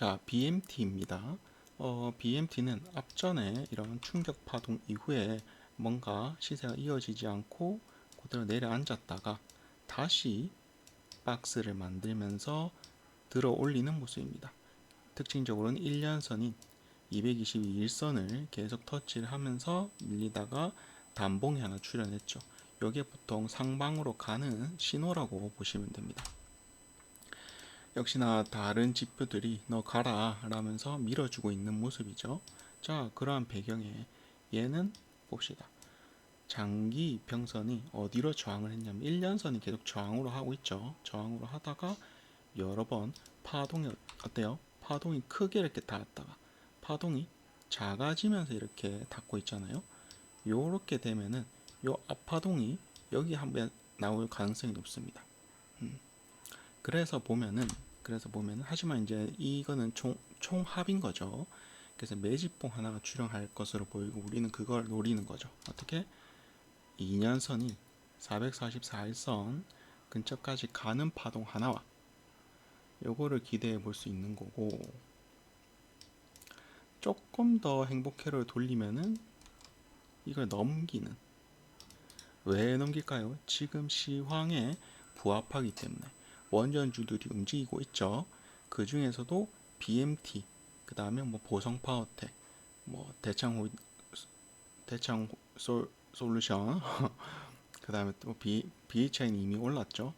자, BMT입니다. 어, BMT는 앞전에 이런 충격 파동 이후에 뭔가 시세가 이어지지 않고 그대로 내려앉았다가 다시 박스를 만들면서 들어 올리는 모습입니다. 특징적으로는 1년선인 222일선을 계속 터치를 하면서 밀리다가 단봉이 하나 출현했죠. 이게 보통 상방으로 가는 신호라고 보시면 됩니다. 역시나 다른 지표들이 너 가라 라면서 밀어주고 있는 모습이죠. 자, 그러한 배경에 얘는 봅시다. 장기 이평선이 어디로 저항을 했냐면 1년선이 계속 저항으로 하고 있죠. 저항으로 하다가 여러 번 파동이 어때요? 파동이 크게 이렇게 닿았다가 파동이 작아지면서 이렇게 닿고 있잖아요. 요렇게 되면은 요 앞파동이 여기 한번 나올 가능성이 높습니다. 음. 그래서 보면은 그래서 보면은 하지만 이제 이거는 총 총합인 거죠. 그래서 매집봉 하나가 출현할 것으로 보이고 우리는 그걸 노리는 거죠. 어떻게? 2년선이 444일선 근처까지 가는 파동 하나와 요거를 기대해 볼 수 있는 거고 조금 더 행복회로를 돌리면은 이걸 넘기는 왜 넘길까요? 지금 시황에 부합하기 때문에 원전주들이 움직이고 있죠. 그 중에서도 BMT, 그 다음에 뭐 보성 파워텍, 뭐 대창 호 대창 솔 솔루션, 그 다음에 또 B BHI는 이미 올랐죠.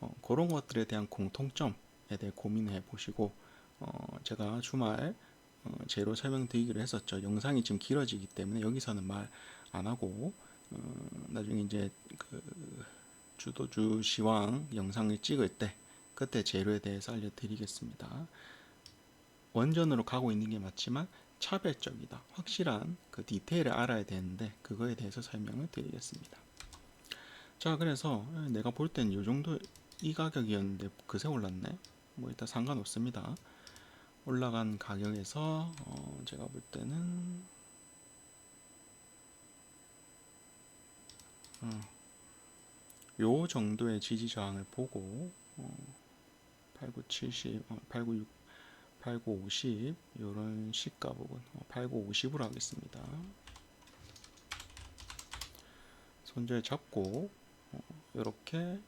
어, 그런 것들에 대한 공통점에 대해 고민해 보시고 어, 제가 주말 어, 제로 설명드리기로 했었죠. 영상이 지금 길어지기 때문에 여기서는 말 안 하고 어, 나중에 이제 그 주도주 시황 영상을 찍을 때 그때 재료에 대해서 알려드리겠습니다. 원전으로 가고 있는 게 맞지만 차별적이다. 확실한 그 디테일을 알아야 되는데 그거에 대해서 설명을 드리겠습니다. 자, 그래서 내가 볼땐이 정도 이 가격이었는데 그새 올랐네. 뭐 일단 상관없습니다. 올라간 가격에서 어 제가 볼 때는 음, 요 정도의 지지 저항을 보고 어, 8970, 어, 896, 8950 요런 시가 부분 어, 8950으로 하겠습니다. 손절 잡고 어, 이렇게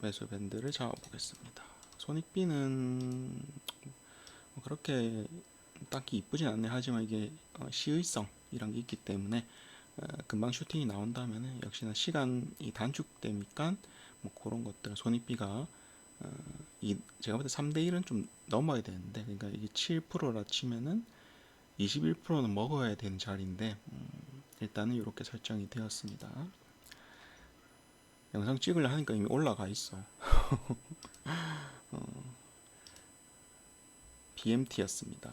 매수 밴드를 잡아 보겠습니다. 손익비는 뭐 그렇게 딱히 이쁘진 않네 하지만 이게 어, 시의성이란 게 있기 때문에 어, 금방 슈팅이 나온다면 역시나 시간이 단축되니까 뭐 그런 것들 손익비가 어, 이 제가 볼 때 3대 1은 좀 넘어야 되는데 그러니까 이게 7%라 치면은 21%는 먹어야 되는 자리인데 음, 일단은 이렇게 설정이 되었습니다. 영상 찍으려 하니까 이미 올라가 있어. 어, BMT였습니다.